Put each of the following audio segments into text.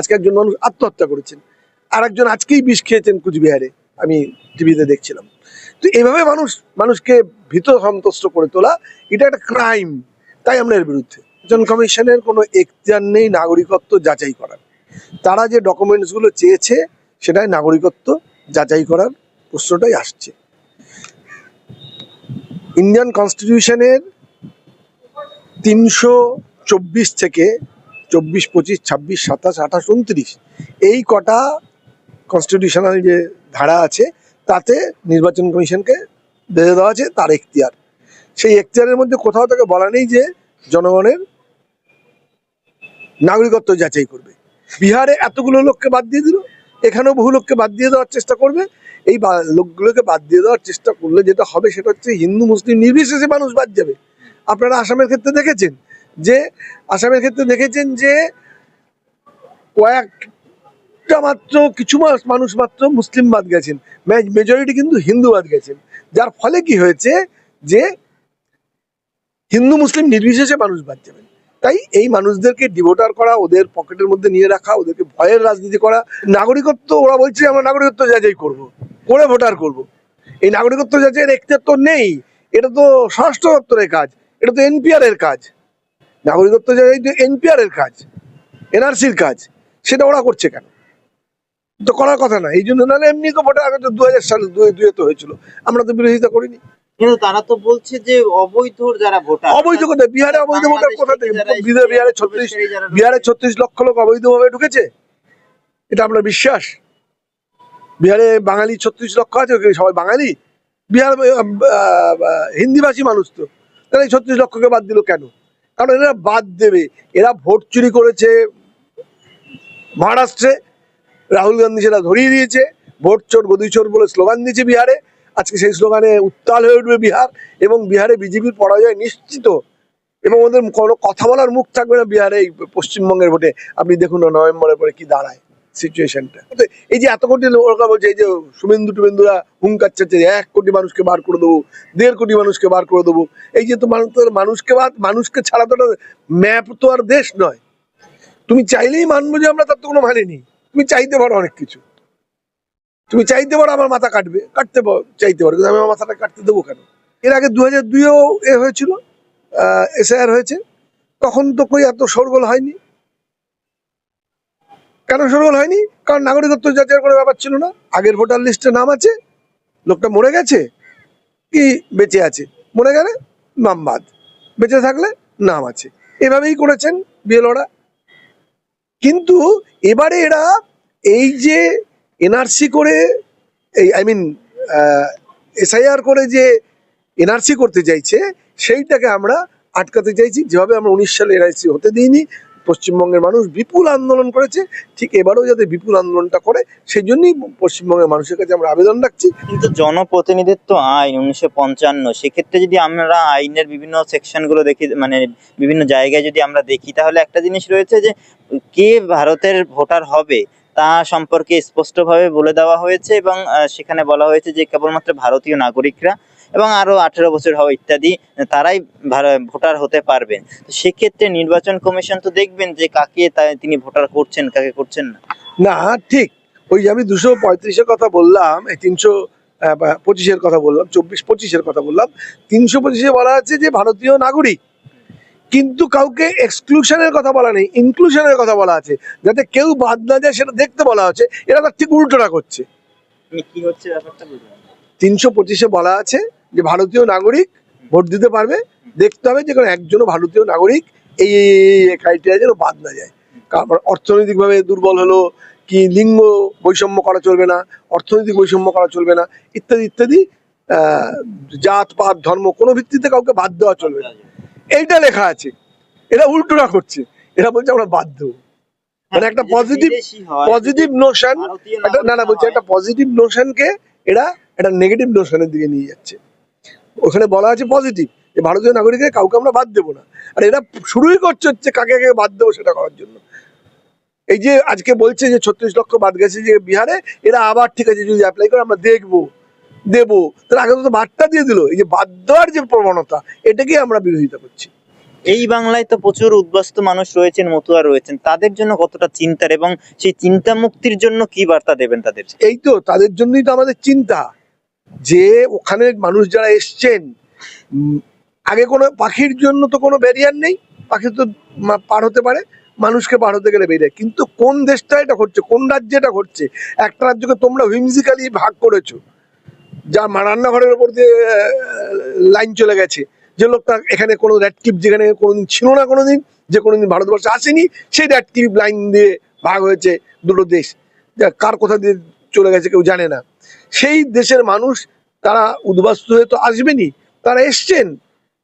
আজকে একজন মানুষ আত্মহত্যা করেছেন। আর একজন আজকেই বিষ খেয়েছেন কুচবিহারে। আমি টিভিতে দেখছিলাম। তো এইভাবে মানুষ, মানুষকে ভীত সন্তুষ্ট করে তোলা, এটা একটা ক্রাইম তাই আমরা এর বিরুদ্ধে। নির্বাচন কমিশনের কোনো এখতিয়ার নেই নাগরিকত্ব যাচাই করার। তারা যে ডকুমেন্টসগুলো চেয়েছে, সেটাই নাগরিকত্ব যাচাই করার প্রশ্নটাই আসছে। ইন্ডিয়ান কনস্টিটিউশনের তিনশো চব্বিশ থেকে চব্বিশ, পঁচিশ, ছাব্বিশ, সাতাশ, আঠাশ, উনত্রিশ। এই কটা কনস্টিটিউশনাল যে ধারা আছে, তাতে নির্বাচন কমিশনকে বেঁধে দেওয়া আছে তার এখতিয়ার। সেই এখতিয়ারের মধ্যে কোথাও তাকে বলা নেই যে জনগণের নাগরিকত্ব যাচাই করবে। বিহারে এতগুলো লোককে বাদ দিয়ে দিল, এখানেও বহু লোককে বাদ দিয়ে দেওয়ার চেষ্টা করবে। এই লোকগুলোকে বাদ দিয়ে দেওয়ার চেষ্টা করলে যেটা হবে সেটা হচ্ছে হিন্দু, মুসলিম নির্বিশেষে মানুষ বাদ যাবে। আপনারা আসামের ক্ষেত্রে দেখেছেন যে আসামের ক্ষেত্রে দেখেছেন যে কয়েকটা মাত্র কিছু মানুষ মাত্র মুসলিম বাদ গেছেন। মেজরিটি কিন্তু হিন্দু বাদ গেছেন। যার ফলে কি হয়েছে যে হিন্দু মুসলিম নির্বিশেষে মানুষ বাদ যাবেন। তাই এই মানুষদেরকে ডিভোটার করা, ওদের পকেটের মধ্যে নিয়ে রাখা, ওদেরকে ভয়ের রাজনীতি করা, নাগরিকত্ব ওরা বলছে, আমরা নাগরিকত্ব যাচাই করব, করে ভোটার করব। এই নাগরিকত্ব যাচাইয়ের এখতিয়ার তো নেই। এটা তো স্বরাষ্ট্র দপ্তরের কাজ, এটা তো এনপিআর এর কাজ। নাগরিকত্ব যে এনপিআর এর কাজ এনআরসির কাজ সেটা ওরা করছে কেন? তো করার কথা না এই জন্য নাহলে এমনি তো ভোটার আগে তো দু হাজার সালে দুয়ে দুয়ে তো হয়েছিল আমরা তো বিরোধিতা করিনি। কিন্তু তারা তো বলছে যে অবৈধ যারা ভোটার অবৈধ কোথায়? বিহারে অবৈধ ভোটার কোথা থেকে বিহারে বিহারে ছত্রিশ বিহারে ছত্রিশ লক্ষ লোক অবৈধভাবে ঢুকেছে? এটা আপনার বিশ্বাস। বিহারে বাঙালি ছত্রিশ লক্ষ আছে সবাই বাঙালি? বিহার হিন্দিভাষী মানুষ তো। তাহলে এই ছত্রিশ লক্ষকে বাদ দিল কেন? কারণ এরা বাদ দেবে। এরা ভোট চুরি করেছে মহারাষ্ট্রে। রাহুল গান্ধী সেটা ধরিয়ে দিয়েছে। ভোট চোর, গদি চোর বলে স্লোগান দিয়েছে বিহারে। আজকে সেই স্লোগানে উত্তাল হয়ে উঠবে বিহার এবং বিহারে বিজেপির পরাজয় নিশ্চিত। এবং ওদের কোনো কথা বলার মুখ থাকবে না বিহারে এই পশ্চিমবঙ্গের ভোটে। আপনি দেখুন নভেম্বরের পরে কি দাঁড়ায়। সিচুয়েশনটা এই যে এত কোটি লোকরা বলছে, এই যে শুভেন্দু টুবেন্দুরা হুঙ্কার চাচ্ছে এক কোটি মানুষকে বার করে দেবো, দেড় কোটি মানুষকে বার করে দেবো। এই যে তো মানুষকে বাদ মানুষকে ছাড়া তো ম্যাপ তো আর দেশ নয়। তুমি চাইলেই মানবো যে আমরা তার তো কোনো মানে নেই। তুমি চাইতে পারো অনেক কিছু। তুমি চাইতে পারো আমার মাথা কাটবে। কাটতে পারো চাইতে পারো, কিন্তু আমি আমার মাথাটা কাটতে দেবো কেন? এর আগে দু হাজার দুইও এ হয়েছিল এসআইআর হয়েছে। তখন তো কই এত সরগোল হয়নি। কেন সরগোল হয়নি, কারণ নাগরিকত্ব যাচাইয়ের কোনো ব্যাপার ছিল না। আগের ভোটার লিস্টে নাম আছে, লোকটা মরে গেছে, কি বেঁচে আছে? মরে গেলে নাম বাদ, বেঁচে থাকলে নাম আছে। এভাবেই করেছেন বিএলওরা। কিন্তু এবারে এরা এই যে এনআরসি করে, এই আই মিন এসআইআর করে যে এনআরসি করতে চাইছে, সেইটাকে আমরা আটকাতে চাইছি। যেভাবে আমরা উনিশ সালে এনআরসি হতে দিইনি পশ্চিমবঙ্গের মানুষ বিপুল আন্দোলন করেছে, ঠিক এবারেও যাতে বিপুল আন্দোলনটা করে সেই জন্যই পশ্চিমবঙ্গের মানুষের কাছে আমরা আবেদন রাখছি। কিন্তু জনপ্রতিনিধিত্ব আইন উনিশশো পঞ্চান্ন, সেক্ষেত্রে যদি আমরা আইনের বিভিন্ন সেকশনগুলো দেখি মানে বিভিন্ন জায়গায় যদি আমরা দেখি, তাহলে একটা জিনিস রয়েছে যে, কে ভারতের ভোটার হবে তা সম্পর্কে স্পষ্টভাবে বলে দেওয়া হয়েছে এবং সেখানে বলা হয়েছে যে কেবলমাত্র ভারতীয় নাগরিকরা এবং আরও আঠেরো বছর হওয়া ইত্যাদি তারাই ভোটার হতে পারবেন। তো সেক্ষেত্রে নির্বাচন কমিশন তো দেখবেন যে কাকে তিনি ভোটার করছেন কাকে করছেন না। না ঠিক। ওই যে আমি দুশো পঁয়ত্রিশের কথা বললাম এই তিনশো পঁচিশের কথা বললাম চব্বিশ পঁচিশের কথা বললাম তিনশো পঁচিশে বলা আছে যে ভারতীয় নাগরিক। কিন্তু কাউকে এক্সক্লুশনের কথা বলা নেই ইনক্লুশনের কথা বলা আছে। যাতে কেউ বাদ না যায় সেটা দেখতে বলা হচ্ছে। এরা তার ঠিক উল্টোটা করছে। মানে কি হচ্ছে ব্যাপারটা তিনশো পঁচিশে বলা আছে যে ভারতীয় নাগরিক ভোট দিতে পারবে দেখতে হবে যে কোনো একজনও ভারতীয় নাগরিক এই ক্রাইটেরিয়া যেন বাদ না যায়। কারণ অর্থনৈতিকভাবে দুর্বল হলো কি লিঙ্গ বৈষম্য করা চলবে না অর্থনৈতিক বৈষম্য করা চলবে না ইত্যাদি ইত্যাদি জাত পাত ধর্ম কোনো ভিত্তিতে কাউকে বাদ দেওয়া চলবে না। এইটা লেখা আছে। এরা উল্টোটা করছে। এরা বলছে আমরা বাদ দেবো। মানে একটা পজিটিভ পজিটিভ নোশন একটা না না বলছে একটা পজিটিভ নোশনকে এরা একটা নেগেটিভ নোশনের দিকে নিয়ে যাচ্ছে। ওখানে বলা আছে পজিটিভ যে ভারতীয় নাগরিকের কাউকে আমরা বাদ দেবো না। আর এরা শুরুই করছে হচ্ছে কাকে কাকে বাদ দেবো সেটা করার জন্য। এই যে আজকে বলছে যে ছত্রিশ লক্ষ বাদ গেছে যে বিহারে এরা আবার ঠিক আছে যদি অ্যাপ্লাই করে আমরা দেখব দেবো। তাহলে আগে তো বাদটা দিয়ে দিল। এই যে বাদ দেওয়ার যে প্রবণতা এটাকেই আমরা বিরোধিতা করছি। এই বাংলায় তো প্রচুর উদ্বাস্ত মানুষ রয়েছেন মতুয়া রয়েছেন। তাদের জন্য কতটা চিন্তার এবং সেই চিন্তা মুক্তির জন্য কি বার্তা দেবেন তাদের? এই তো তাদের জন্যই তো আমাদের চিন্তা। যে ওখানে মানুষ যারা এসছেন আগে কোনো পাখির জন্য তো কোনো ব্যারিয়ার নেই, পাখি তো পার হতে পারে, মানুষকে পার হতে গেলে বেরিয়ে কিন্তু কোন দেশটা এটা ঘটছে, কোন রাজ্যে এটা ঘটছে, একটা রাজ্যকে তোমরা হুইমজিক্যালি ভাগ করেছ, যা রান্নাঘরের ওপর দিয়ে লাইন চলে গেছে, যে লোকটা এখানে কোনো র্যাট ক্লিপ যেখানে কোনোদিন ছিল না কোনোদিন, যে কোনোদিন ভারতবর্ষে আসেনি, সেই র্যাট ক্লিপ লাইন দিয়ে ভাগ হয়েছে দুটো দেশ। যা কার কোথা দিয়ে চলে গেছে কেউ জানে না। সেই দেশের মানুষ তারা উদ্বাস্তু হয়ে তো আসবেনি, তারা এসছেন।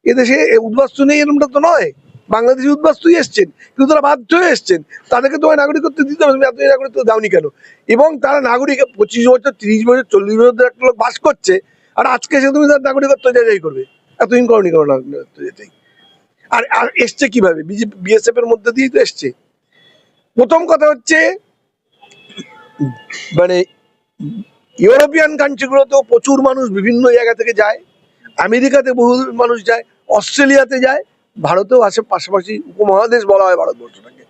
এদেশে উদ্বাস্তু নেই এরকমটা তো নয়। বাংলাদেশি উদ্বাস্তুই এসছেন, কিন্তু তারা বাধ্য হয়ে এসছেন। তাদেরকে তোমায় নাগরিকত্ব দিতে হবে, তুমি এত নাগরিকত্ব দাওনি কেন? এবং তারা নাগরিক, পঁচিশ বছর, তিরিশ বছর, চল্লিশ বছর একটা লোক বাস করছে, আর আজকে এসে তুমি তার নাগরিকত্ব যাচাই করবে। এতদিন করনি কেন নাগরিকত্ব যাচাই। আর আর এসছে কীভাবে? বিজেপি বিএসএফ এর মধ্যে দিয়েই তো এসছে। প্রথম কথা হচ্ছে মানে ইউরোপিয়ান কান্ট্রিগুলোতেও প্রচুর মানুষ বিভিন্ন জায়গা থেকে যায়, আমেরিকাতে বহু মানুষ যায়, অস্ট্রেলিয়াতে যায়, ভারতেও আসে পাশাপাশি উপমহাদেশ বলা হয় ভারতবর্ষটাকে।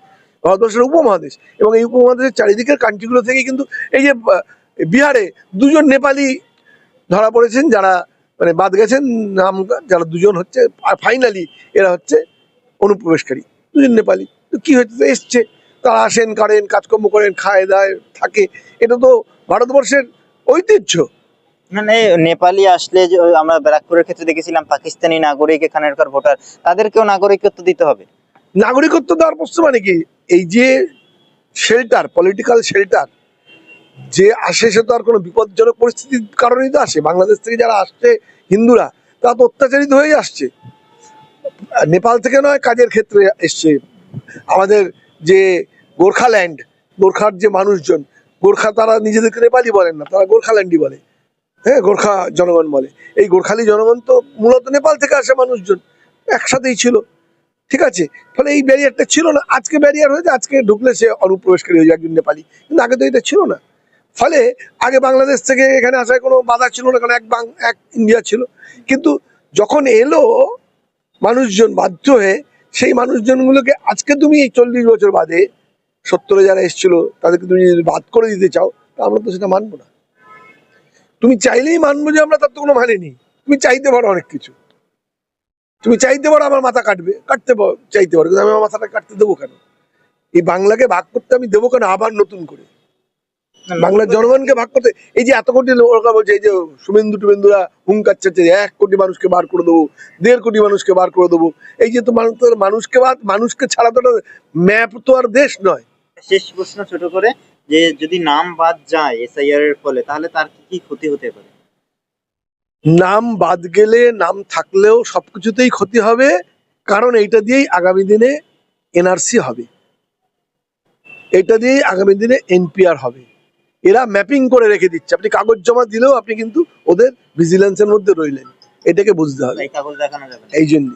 ভারতবর্ষের উপমহাদেশ এবং এই উপমহাদেশের চারিদিকের কান্ট্রিগুলো থেকে কিন্তু এই যে বিহারে দুজন নেপালি ধরা পড়েছেন যারা মানে বাদ গেছেন নাম, যারা দুজন হচ্ছে ফাইনালি এরা হচ্ছে অনুপ্রবেশকারী। দুজন নেপালি। তো কী হচ্ছে? এসছে। তারা আসেন, করেন, কাজকর্ম করেন, খায়, দায়, থাকে। এটা তো ভারতবর্ষের ঐতিহ্য? মানে নেপালি আসলে আমরা ব্যারাকপুরের ক্ষেত্রে দেখেছিলাম পাকিস্তানি নাগরিক এখানকার ভোটার তাদেরকেও নাগরিকত্ব দিতে হবে। নাগরিকত্ব দেওয়ার প্রশ্ন মানে কি? এই যে শেল্টার পলিটিক্যাল শেল্টার যে আসে সে তো আর কোনো বিপজ্জনক পরিস্থিতির কারণেই তো আসে। বাংলাদেশ থেকে যারা আসছে হিন্দুরা তারা তো অত্যাচারিত হয়েই আসছে। নেপাল থেকে নয় কাজের ক্ষেত্রে এসছে। আমাদের যে গোর্খাল্যান্ড গোর্খার যে মানুষজন গোর্খা তারা নিজেদেরকে নেপালি বলেন না, তারা গোর্খাল্যান্ডই বলে। হ্যাঁ গোর্খা জনগণ বলে। এই গোর্খালি জনগণ তো মূলত নেপাল থেকে আসে মানুষজন, একসাথেই ছিল। ঠিক আছে? ফলে এই ব্যারিয়ারটা ছিল না। আজকে ব্যারিয়ার হয়েছে, আজকে ঢুকলে সে অনুপ্রবেশকারী হয়ে একজন নেপালি। কিন্তু আগে তো এটা ছিল না। ফলে আগে বাংলাদেশ থেকে এখানে আসায় কোনো বাধা ছিল না, কারণ এক বাং, এক ইন্ডিয়া ছিল। কিন্তু যখন এলো, মানুষজন বাধ্য হয়ে, সেই মানুষজনগুলোকে আজকে তুমি এই চল্লিশ বছর বাদে সত্তরে যারা এসেছিল, তাদেরকে তুমি যদি বাদ করে দিতে চাও, তা আমরা তো সেটা মানবো না। তুমি চাইলেই মানবো যে আমরা তার তো কোনো মানে নেই। তুমি চাইতে পারো অনেক কিছু। তুমি চাইতে পারো আমার মাথা কাটবে, কাটতে চাইতে পারো, কিন্তু আমি আমার মাথাটা কাটতে দেবো কেন? এই বাংলাকে ভাগ করতে আমি দেবো কেন আবার নতুন করে? বাংলার জনগণকে ভাগ করতে, এই যে এত কোটি লোকরা বলছে, এই যে শুভেন্দু টুবেন্দুরা হুঙ্কার চাচ্ছে এক কোটি মানুষকে বার করে দেবো, দেড় কোটি মানুষকে বার করে দেবো। এই যে তো মানুষ মানুষকে বাদ মানুষকে ছাড়া তো ম্যাপ তো আর দেশ নয়। শেষ প্রশ্ন ছোট করে যে যদি নাম বাদ যায় এসআইআর এর ফলে তাহলে তার কি কি ক্ষতি হতে পারে? নাম বাদ গেলে নাম থাকলেও সবকিছুতেই ক্ষতি হবে কারণ এইটা দিয়েই আগামী দিনে এনআরসি হবে। এটা দিয়েই আগামী দিনে এনপিআর হবে। এরা ম্যাপিং করে রেখে দিচ্ছে। আপনি কাগজ জমা দিলেও আপনি কিন্তু ওদের ভিজিলেন্সের মধ্যে রইলেন। এটাকে বুঝতে হবে। এই কাগজ দেখানো যাবে না। এই জন্য